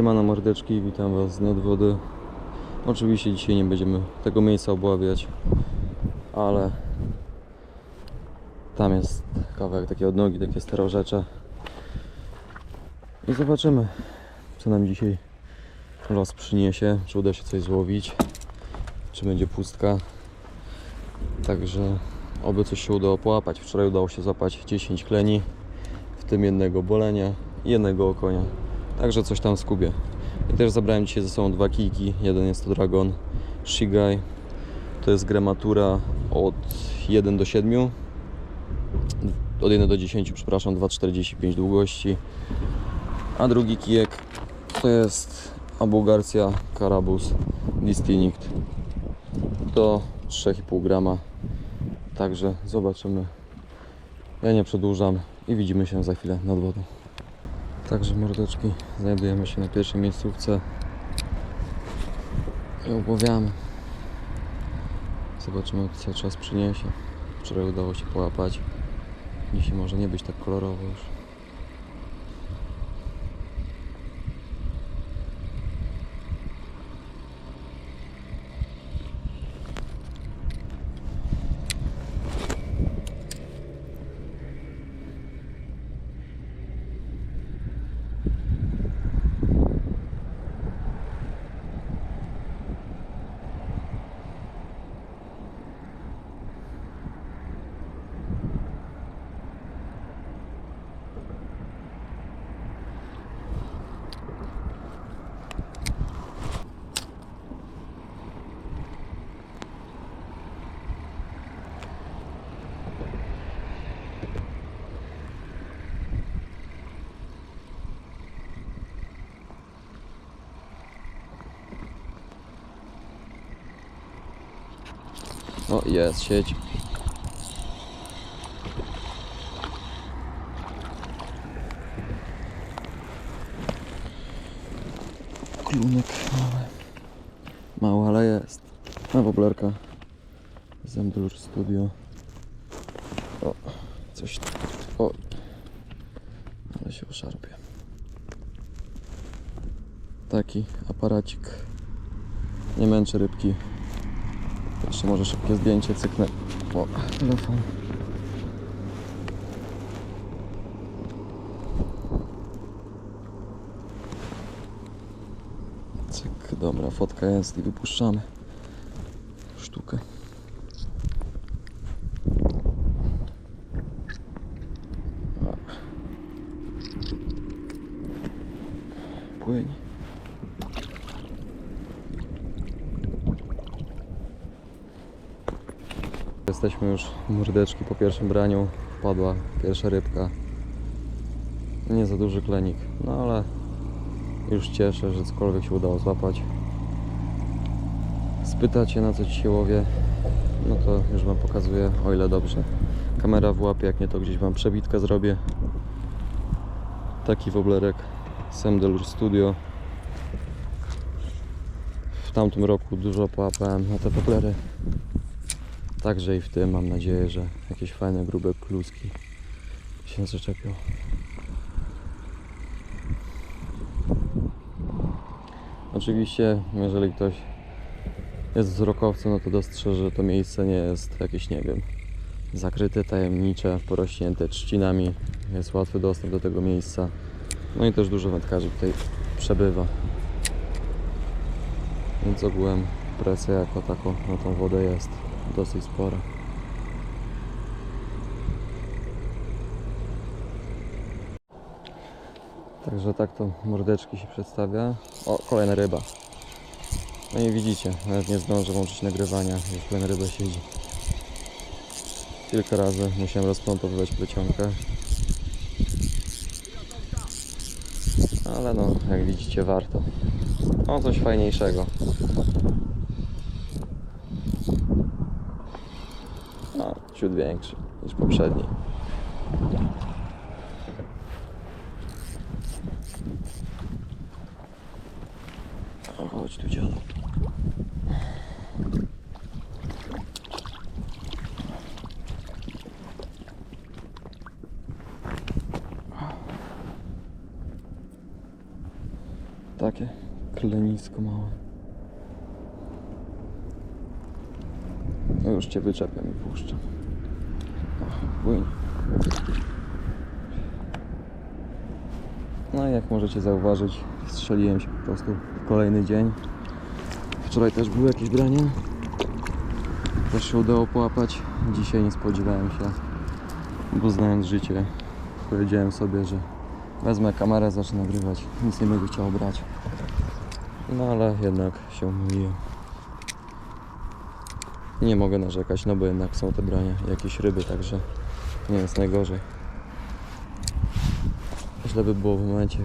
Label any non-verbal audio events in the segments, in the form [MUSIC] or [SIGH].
Siemano mordeczki, witam Was z nadwody. Oczywiście dzisiaj nie będziemy tego miejsca obławiać, ale tam jest kawałek takiej odnogi, takie starorzecze. I zobaczymy, co nam dzisiaj los przyniesie, czy uda się coś złowić, czy będzie pustka. Także oby coś się udało połapać. Wczoraj udało się złapać 10 kleni, w tym jednego bolenia i jednego okonia. Także coś tam skubię. I też zabrałem dzisiaj ze sobą dwa kijki. Jeden jest to Dragon Shigai. To jest grematura od 1 do 7. Od 1 do 10, przepraszam, 2,45 długości. A drugi kijek to jest Abu Garcia Carabus Distinct do 3,5 grama. Także zobaczymy. Ja nie przedłużam i widzimy się za chwilę nad wodą. Także mordeczki, znajdujemy się na pierwszej miejscówce i obławiamy. Zobaczymy co czas przyniesie. Wczoraj udało się połapać. Dzisiaj może nie być tak kolorowo już. O, jest sieć. Klunek mały. Mały, ale jest. Na woblerka. Zemdur Studio. O, coś. O, ale się oszarpie. Taki aparacik. Nie męczy rybki. Jeszcze może szybkie zdjęcie cyknę. O, telefon. Cyk, dobra, fotka jest i wypuszczamy sztukę. O. Płyń. Jesteśmy już mordeczki po pierwszym braniu. Padła pierwsza rybka. Nie za duży klenik, no ale już cieszę, że cokolwiek się udało złapać. Spytacie na co ci się no to już wam pokazuję, o ile dobrze. Kamera w łapie, jak nie to gdzieś wam przebitkę zrobię. Taki woblerek Semdelur Studio. W tamtym roku dużo połapałem na te woblery. Także i w tym mam nadzieję, że jakieś fajne, grube kluski się zaczepią. Oczywiście, jeżeli ktoś jest wzrokowcem, no to dostrzeże, że to miejsce nie jest jakieś, nie wiem, zakryte, tajemnicze, porośnięte trzcinami. Jest łatwy dostęp do tego miejsca. No i też dużo wędkarzy tutaj przebywa. Więc ogółem presja jako tako na tą wodę jest dosyć spora. Także tak to mordeczki się przedstawia. O, kolejna ryba. No i widzicie, nawet nie zdążę włączyć nagrywania, już kolejna ryba siedzi. Kilka razy musiałem rozplątowywać plecionkę. Ale no, jak widzicie warto. O, coś fajniejszego. No, ciut większy niż poprzedni. O, chodź tu dziadu. Takie klenisko małe. No już cię wyczepiam i puszczam. No i jak możecie zauważyć, strzeliłem się po prostu w kolejny dzień. Wczoraj też były jakieś brania. Też się udało połapać. Dzisiaj nie spodziewałem się, bo znając życie, powiedziałem sobie, że wezmę kamerę, zacznę nagrywać. Nic nie będę chciał brać. No ale jednak się myliłem. Nie mogę narzekać, no bo jednak są te brania, jakieś ryby, także nie jest najgorzej. Źle by było w momencie,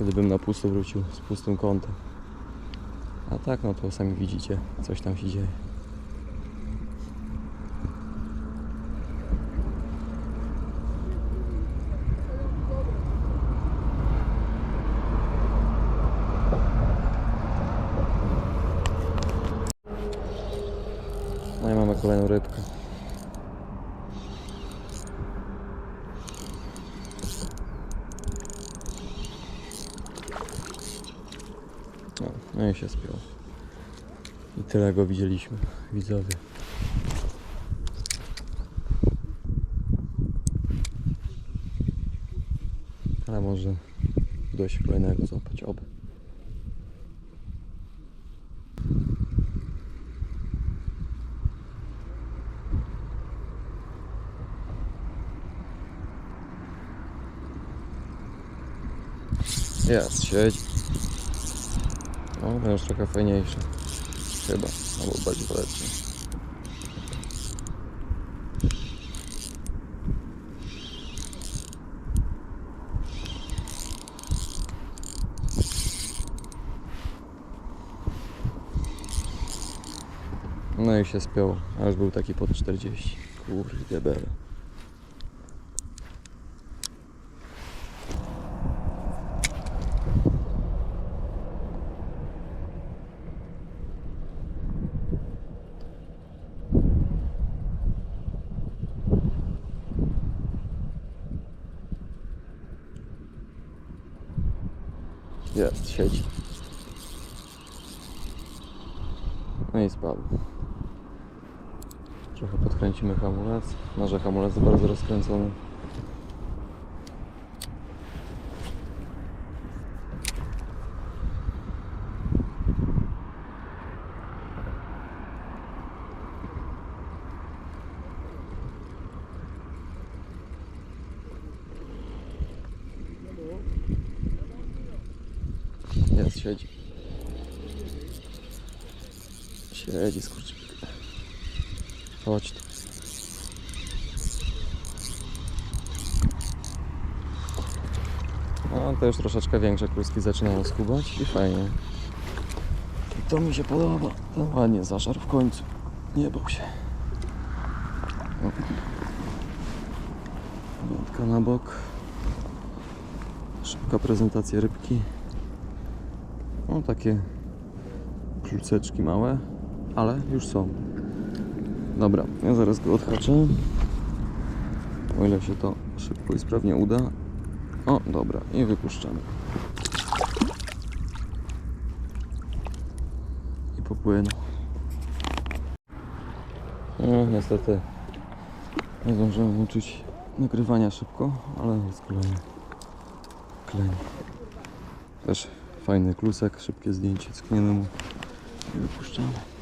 gdybym na pusto wrócił z pustym kątem. A tak, no to sami widzicie, coś tam się dzieje. No i mamy kolejną rybkę. No, no i się spiął. I tyle go widzieliśmy, widzowie. Ale może uda się kolejnego złapać, oby. Jest, siedź. No, ten już trochę fajniejszy. Chyba, albo bardziej polecny. No i się spiął, a już był taki pod 40. Kurde bele. Jest, siedzi. No i spadł. Trochę podkręcimy hamulec. Może rozkręcony. Jest, siedzi. Siedzi, skurczy. Chodź tu. No, to już troszeczkę większe kluski zaczynają skubać i fajnie. I to mi się podoba. Ten ładnie zażarł w końcu. Nie bał się. Wędka na bok. Szybka prezentacja rybki. No takie kluceczki małe, ale już są. Dobra, ja zaraz go odhaczę. O ile się to szybko i sprawnie uda. O, dobra, i wypuszczamy. I popłynął. No, niestety nie zdążyłem włączyć nagrywania szybko, ale jest kolejny kleń. Też fajny klusek, szybkie zdjęcie, ckniemy mu i wypuszczamy.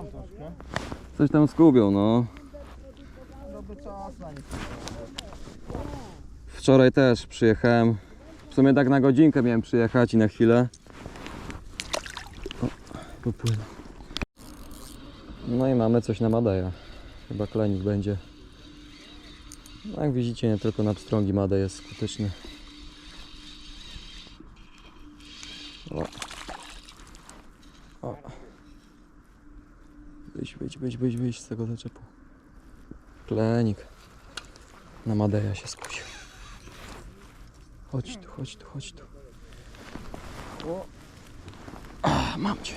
Gubią troszkę. Coś tam skubią, no. Dobry czas na nich. Wczoraj też przyjechałem. W sumie tak na godzinkę miałem przyjechać i na chwilę. O, popłynął. No i mamy coś na Madeja. Chyba klenik będzie. No jak widzicie, nie tylko na pstrągi Madej jest skuteczny. O. O. Wyjdź, wyjdź, wyjdź z tego zaczepu. Klenik. Na Madeja się skusił. Chodź tu, chodź tu, chodź tu. O. A, mam cię.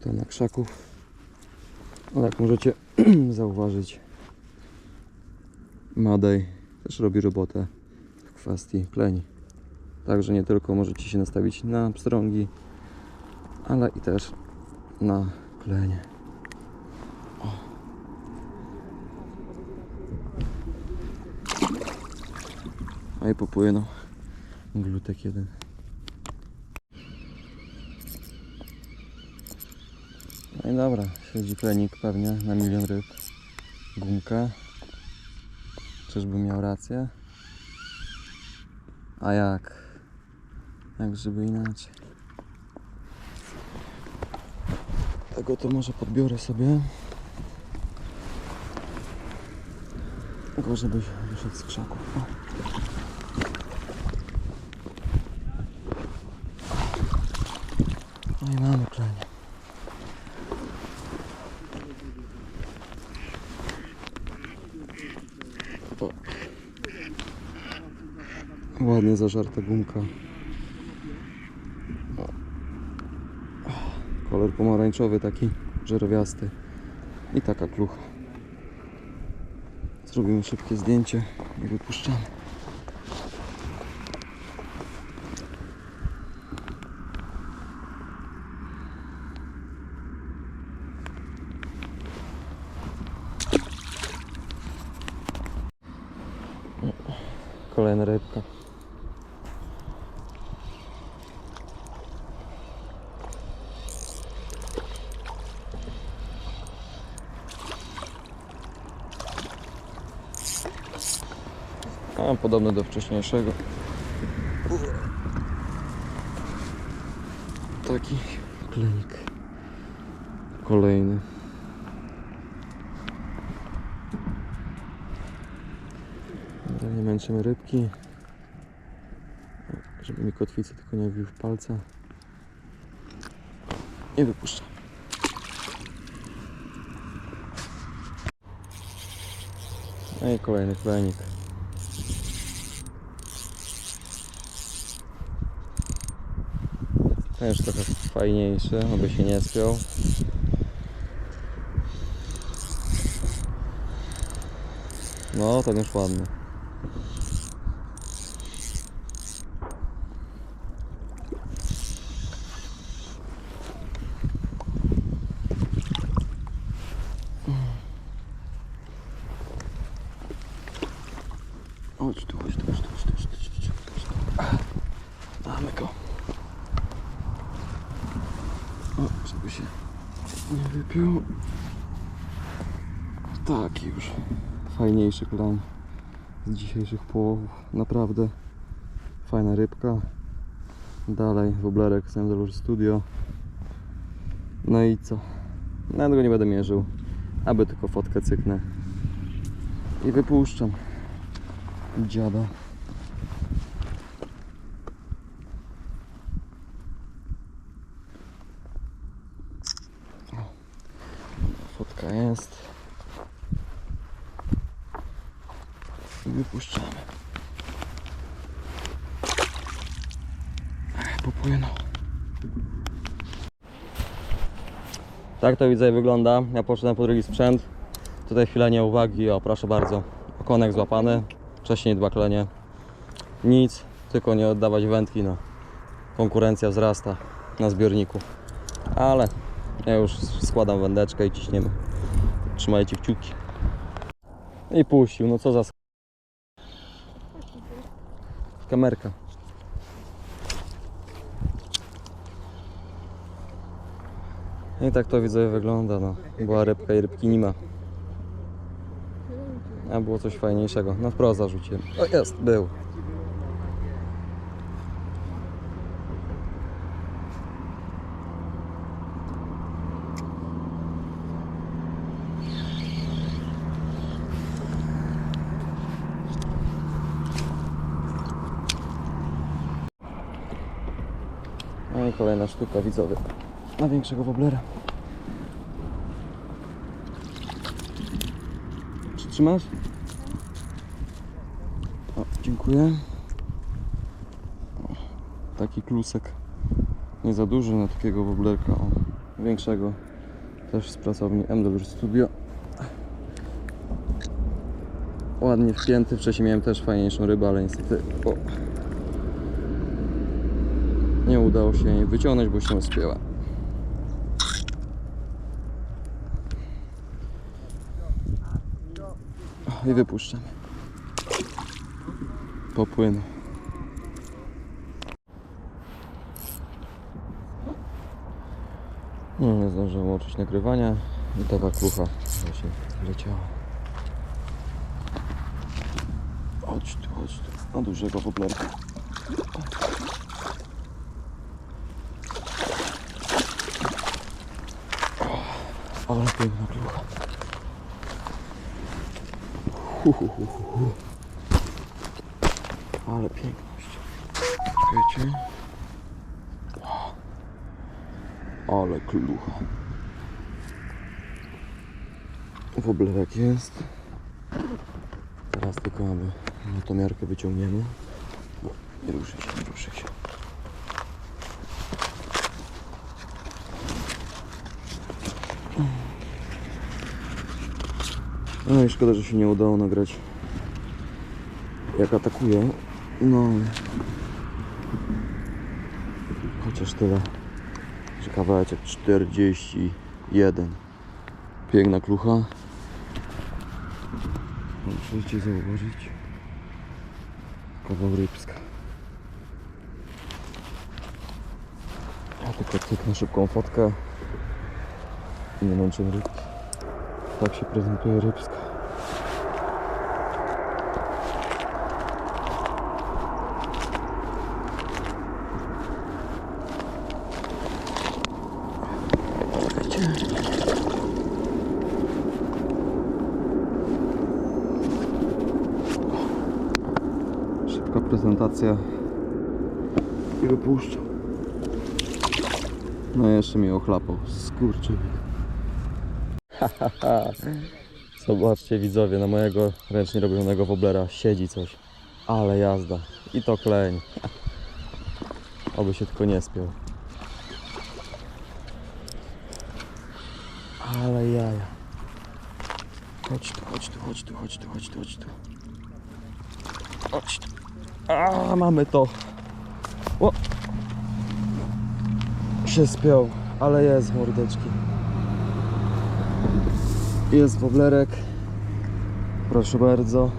To na krzaków. Ale jak możecie [CLEARS THROAT] zauważyć, Madej też robi robotę w kwestii kleni. Także nie tylko możecie się nastawić na pstrągi, ale i też na klenie. O. A i popłynął glutek jeden. No i dobra, siedzi klenik pewnie na milion ryb. Gumkę. Czyżby miał rację? A jak? Jak żeby inaczej? Tego to może podbiorę sobie. Tylko żebyś wyszedł z krzaków. O. No i mamy klenie. Ładnie zażarta gumka. O. Kolor pomarańczowy taki żerowiasty. I taka klucha. Zrobimy szybkie zdjęcie i wypuszczamy. Kolejna rybka. A, podobne do wcześniejszego. Taki klenik. Kolejny. Nie męczymy rybki. Żeby mi kotwicy tylko nie wbił w palce. I wypuszczam. No i kolejny klenik. Już trochę fajniejszy, aby się nie spiął. No, ten już ładny. Chodź tu, chodź tu, chodź tu, chodź tu, chodź tu, chodź tu, chodź tu. Mamy go. O, żeby się nie wypił. Tak już. Fajniejszy klan z dzisiejszych połowów. Naprawdę fajna rybka. Dalej woblerek z Endelur Studio. No i co? Nawet go nie będę mierzył. Aby tylko fotkę cyknę. I wypuszczam. Dziada. O, Fotka jest. I wypuszczamy. Ech, Popłynął. Tak to widzę wygląda. Ja poszedłem po drugi sprzęt. Tutaj chwila nieuwagi. O, proszę bardzo. Okonek złapany. Wcześniej dwa klenie. Nic, tylko nie oddawać wędki. No. Konkurencja wzrasta na zbiorniku. Ale ja już składam wędeczkę i ciśniemy. Trzymajcie kciuki. I puścił. No co za sk- I tak to widzę wygląda. No. Była rybka i rybki nie ma. A było coś fajniejszego. No wprost zarzuciłem. O jest, był. No i kolejna sztuka widzowie. Na większego woblera. Przytrzymasz? O, dziękuję. O, taki klusek. Nie za duży na takiego woblerka. O, większego też z pracowni MW Studio. Ładnie wpięty, wcześniej miałem też fajniejszą rybę, ale niestety o, nie udało się jej wyciągnąć, bo się spięła. I wypuszczam. Popłynął. No, nie zdążyłem łączyć nagrywania i taka klucha właśnie leciała. Chodź tu, chodź tu. Na dużego woblerka. Ale piękna klucha. Hu. Ale piękność. Czekajcie. Ale klucha. Woblerek jest. Teraz tylko mamy motomiarkę wyciągniemy. Nie ruszy się, nie ruszy się. No i szkoda, że się nie udało nagrać jak atakuje. No chociaż tyle, że kawałeczek 41. Piękna klucha. Możecie zauważyć kawał rybska. Ja tylko cyknę szybką fotkę i nie męczę rybki. Tak się prezentuje rybska. Szybka prezentacja i wypuszczam. No jeszcze mi ochlapał, skurczyk. [LAUGHS] Zobaczcie widzowie, na mojego ręcznie robionego woblera siedzi coś. Ale jazda. I to kleń. Oby się tylko nie spiął. Ale jaja. Chodź tu, chodź tu, chodź tu, chodź tu, chodź tu, chodź tu. Chodź tu. A, mamy to. O! Się spiął, ale jest mordeczki. Jest woblerek. Proszę bardzo.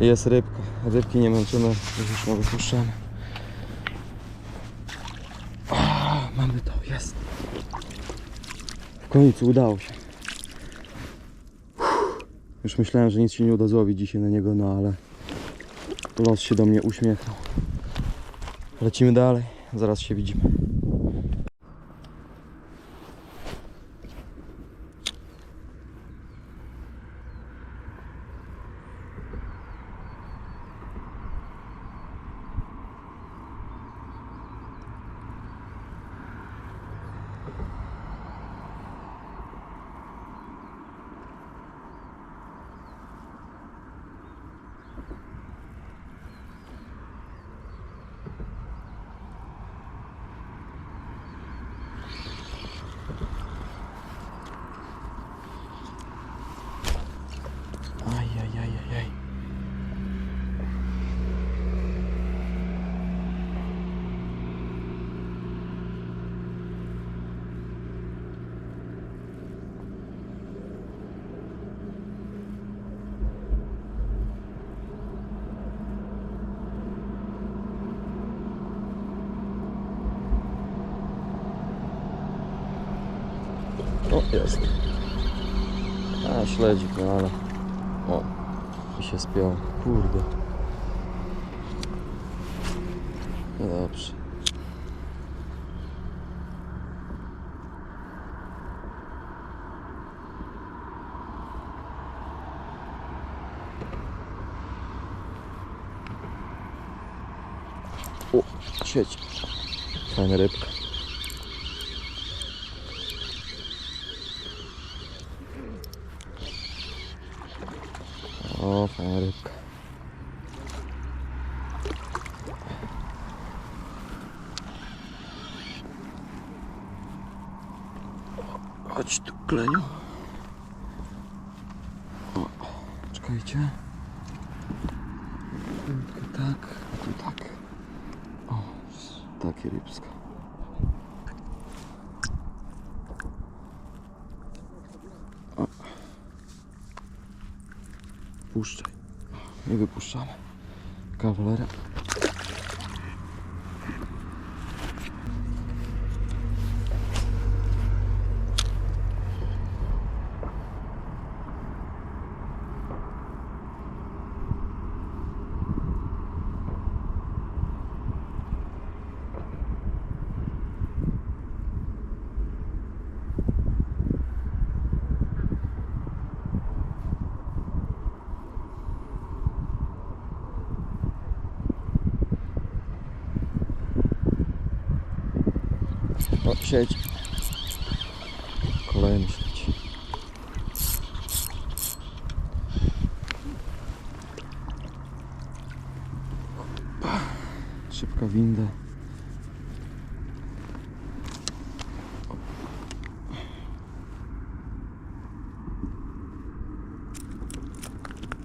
Jest rybka. Rybki nie męczymy, już ją wypuszczamy. A, mamy to, jest. W końcu udało się. Już myślałem, że nic się nie uda złowić dzisiaj na niego, no ale los się do mnie uśmiechnął. Lecimy dalej, zaraz się widzimy. Jest. A, śledzik, no ale... O, i się spiął. Kurde. Dobrze. O, sieć. Fajna rybka. O, fajna rybka. kleniu. O, czekajcie. Tylko tak, tu tak. O, takie rybska. Puszczaj. Nie wypuszczamy. Kawalera. O, sieć. Kolejny sieć. Opa. Szybka winda.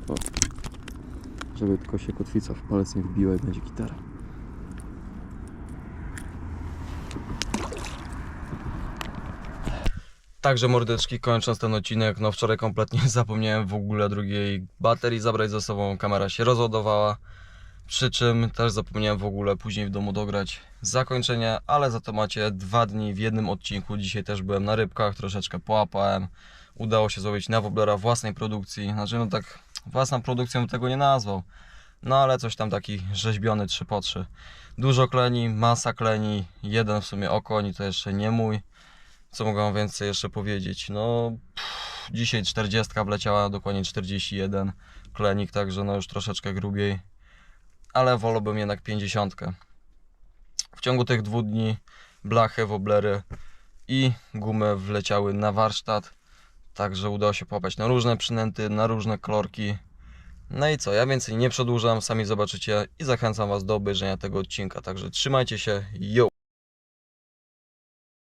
O. Żeby tylko się kotwica w palec nie wbiła i będzie gitara. Także mordeczki, kończąc ten odcinek, no wczoraj kompletnie [LAUGHS] zapomniałem w ogóle drugiej baterii zabrać ze sobą, kamera się rozładowała, przy czym też zapomniałem w ogóle później w domu dograć zakończenia, ale za to macie dwa dni w jednym odcinku, dzisiaj też byłem na rybkach, troszeczkę połapałem, udało się złowić na woblera własnej produkcji, znaczy no tak własną produkcją tego nie nazwał, no ale coś tam taki rzeźbiony 3 po 3 Dużo kleni, masa kleni, jeden w sumie okoń, to jeszcze nie mój. Co mogę więcej jeszcze powiedzieć? No, pff, dzisiaj 40 wleciała, dokładnie 41 klenik, także no już troszeczkę grubiej, ale wolałbym jednak 50. W ciągu tych dwóch dni blachy, woblery i gumy wleciały na warsztat, także udało się połapać na różne przynęty, na różne kolorki. No i co, ja więcej nie przedłużam, sami zobaczycie i zachęcam Was do obejrzenia tego odcinka, także trzymajcie się, yo!